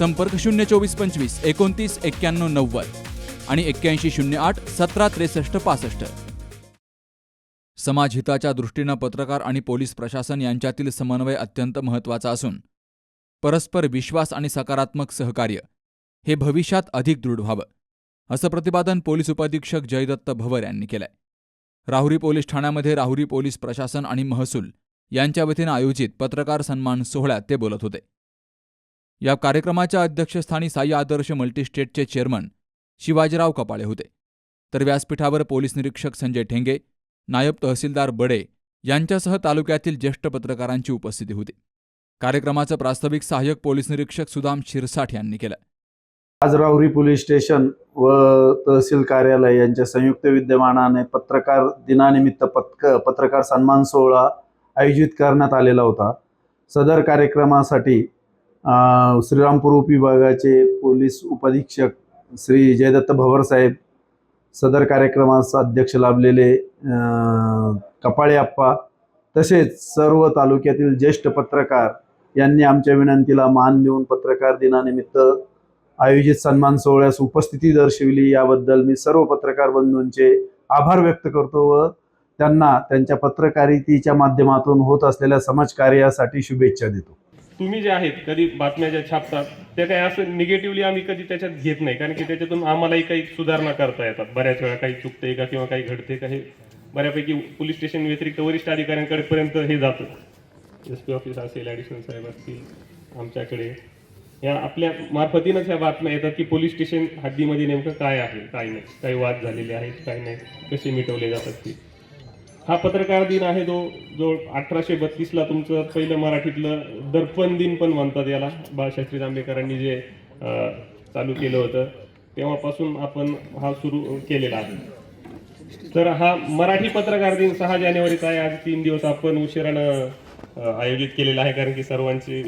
संपर्क शून्य चोवीस पंचवीस एकोणतीस एक्क्याण्णव नव्वद आणि एक्क्याऐंशी शून्य आठ सतरा त्रेसष्ट पासष्ट. समाजहिताच्या दृष्टीनं पत्रकार आणि पोलीस प्रशासन यांच्यातील समन्वय अत्यंत महत्त्वाचा असून परस्पर विश्वास आणि सकारात्मक सहकार्य हे भविष्यात अधिक दृढ व्हावं असं प्रतिपादन पोलीस उपाधीक्षक जयदत्त भवर यांनी केलंय. राहुरी पोलीस ठाण्यामध्ये राहुरी पोलीस प्रशासन आणि महसूल यांच्या वतीनं आयोजित पत्रकार सन्मान सोहळ्यात ते बोलत होते. या कार्यक्रमाच्या अध्यक्षस्थानी साई आदर्श मल्टीस्टेटचे चेअरमन शिवाजीराव कपाळे होते. तर व्यासपीठावर पोलीस निरीक्षक संजय ठेंगे नायब तहसीलदार बडे यांच्यासह तालुक्यातील ज्येष्ठ पत्रकारांची उपस्थिती होती. कार्यक्रमाचं प्रास्ताविक सहाय्यक पोलीस निरीक्षक सुदाम शिरसाठ यांनी केलं. आज राहुरी पोलीस स्टेशन व तहसील कार्यालय यांच्या संयुक्त विद्यमानाने पत्रकार दिनानिमित्त पत्क पत्रकार सन्मान सोहळा आयोजित करण्यात आलेला होता. सदर कार्यक्रमासाठी श्रीरामपूर उपविभागाचे पोलीस उपाधीक्षक श्री जयदत्त भवरसाहेब सदर कार्यक्रमास अध्यक्ष लाभलेले कपाळे आप्पा तसेच सर्व तालुक्यातील ज्येष्ठ पत्रकार यांनी आमच्या विनंतीला मान देऊन पत्रकार दिनानिमित्त आयोजित सन्मान सोहळ्यास उपस्थिती दर्शविली. याबद्दल मी सर्व पत्रकार बंधूंचे आभार व्यक्त करतो व त्यांना त्यांच्या पत्रकारितेच्या माध्यमातून होत असलेल्या समाजकार्यासाठी शुभेच्छा देतो. तुम्ही जे आहेत कधी बातम्या ज्या छापतात त्या काही असं निगेटिव्हली आम्ही कधी त्याच्यात घेत नाही. कारण की त्याच्यातून आम्हालाही काही सुधारणा करता येतात. बऱ्याच वेळा काही चुकते का किंवा काही घडते का हे बऱ्यापैकी पोलीस स्टेशन व्यतिरिक्त वरिष्ठ अधिकाऱ्यांकडे पर्यंत हे जातं. एस पी ऑफिस असेल ॲडिशनल साहेब असतील आमच्याकडे. या आपल्या मार्फतीनंच ह्या बातम्या येतात की पोलीस स्टेशन हद्दीमध्ये नेमकं काय आहे काय नाही. काही वाद झालेले आहेत काय नाही. कसे मिटवले जातात ते. हा पत्रकार दिन आहे जो जो अठराशे बत्तीसला तुमचं पहिलं मराठीतलं दर्पण दिन पण म्हणतात याला. बाळशास्त्री जांभेकरांनी जे चालू केलं होतं तेव्हापासून आपण हा सुरू केलेला आहे. तर हा मराठी पत्रकार दिन सहा जानेवारीचा आहे. आज तीन दिवस आपण उशिरानं आयोजित केलेला आहे कारण की सर्वांची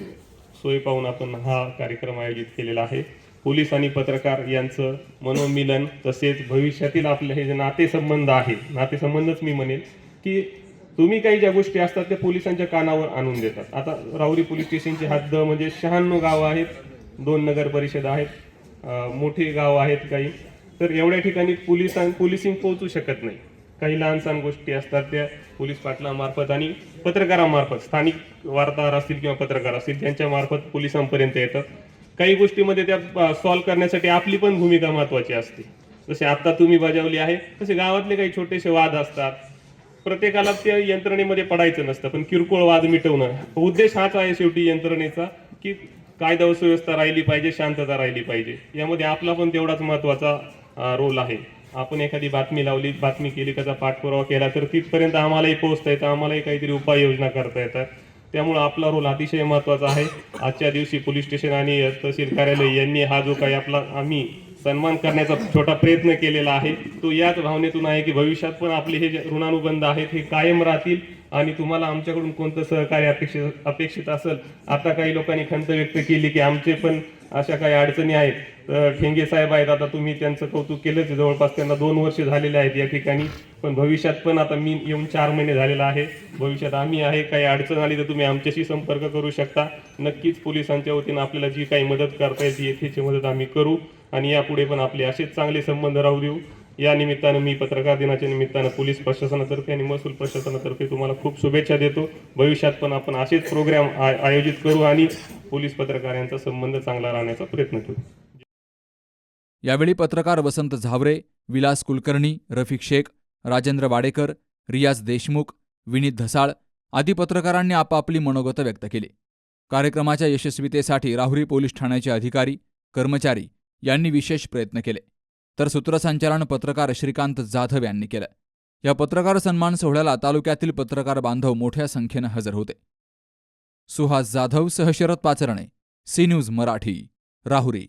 सोय पाहून आपण हा कार्यक्रम आयोजित केलेला आहे. पोलीस आणि पत्रकार यांचं मनोमिलन तसेच भविष्यातील आपले हे जे नातेसंबंध आहे नातेसंबंधच मी म्हणेल की तुम्ही काही ज्या गोष्टी असतात त्या पोलिसांच्या कानावर आणून देतात. आता राहुरी पोलीस स्टेशनची हद्द म्हणजे शहाण्णव गावं आहेत दोन नगर परिषद आहेत मोठी गावं आहेत काही. तर एवढ्या ठिकाणी पोलिसां पोलिसिंग पोहोचू शकत नाही. काही लहान सहान गोष्टी असतात त्या पोलीस पाटलामार्फत आणि पत्रकारामार्फत स्थानिक वार्ताहर असतील किंवा पत्रकार असतील त्यांच्यामार्फत पोलिसांपर्यंत येतात काही गोष्टीमध्ये त्या सॉल्व्ह करण्यासाठी आपली पण भूमिका महत्त्वाची असते. जसे आत्ता तुम्ही बजावली आहे तसे गावातले काही छोटेसे वाद असतात. प्रत्येकाला त्या यंत्रणेमध्ये पडायचं नसतं पण किरकोळ वाद मिटवणं. उद्देश हाच आहे शेवटी यंत्रणेचा की कायदा सुव्यवस्था राहिली पाहिजे शांतता राहिली पाहिजे. यामध्ये आपला पण तेवढाच महत्त्वाचा रोल आहे. आपण एखादी बातमी लावली बातमी केली त्याचा पाठपुरावा केला तर तिथपर्यंत आम्हालाही पोहोचता येतं आम्हालाही काहीतरी उपाययोजना करता येतात. त्यामुळं आपला रोल अतिशय महत्त्वाचा आहे. आजच्या दिवशी पोलीस स्टेशन आणि तहसील कार्यालय यांनी हा जो काही आपला आम्ही सन्मान करण्याचा छोटा प्रयत्न केलेला आहे. तो याच भावनेतून आहे की भविष्यात पण आपले हे जे ऋणानुबंध आहेत हे कायम राहतील आणि तुम्हाला आमच्याकडून कोणतं सहकार्य अपेक्षित अपेक्षित असेल आता काही लोकांनी खंत व्यक्त केली की आमचे पण अशा काही अडचणी आहेत. ठेंगे साहेब आहेत आता तुम्ही त्यांचं कौतुक केलंच आहे. जवळपास त्यांना दोन वर्ष झालेले आहेत या ठिकाणी. पण भविष्यात पण आता मी येऊन चार महिने झालेला आहे. भविष्यात आम्ही आहे काही अडचण आली तर तुम्ही आमच्याशी संपर्क करू शकता. नक्कीच पोलिसांच्या वतीनं आपल्याला जी काही मदत करता येते येथेची मदत आम्ही करू. आणि यापुढे पण आपले असेच चांगले संबंध राहू देऊ. या निमित्तानं मी पत्रकार दिनाच्या निमित्तानं पोलीस प्रशासनातर्फे आणि महसूल प्रशासनातर्फे तुम्हाला खूप शुभेच्छा देतो. भविष्यात पण आपण असेच प्रोग्राम आयोजित करू आणि पोलीस पत्रकार यांचा संबंध चांगला राहण्याचा प्रयत्न करू. यावेळी पत्रकार वसंत झावरे विलास कुलकर्णी रफिक शेख राजेंद्र वाडेकर रियाज देशमुख विनीत धसाळ आदी पत्रकारांनी आपापली मनोगत व्यक्त केली. कार्यक्रमाच्या यशस्वीतेसाठी राहुरी पोलीस ठाण्याचे अधिकारी कर्मचारी यांनी विशेष प्रयत्न केले. तर सूत्रसंचालन पत्रकार श्रीकांत जाधव यांनी केलं. या पत्रकार सन्मान सोहळ्याला तालुक्यातील पत्रकार बांधव मोठ्या संख्येनं हजर होते. सुहास जाधव सह Sharad Pacharne C news Marathi Rahuri.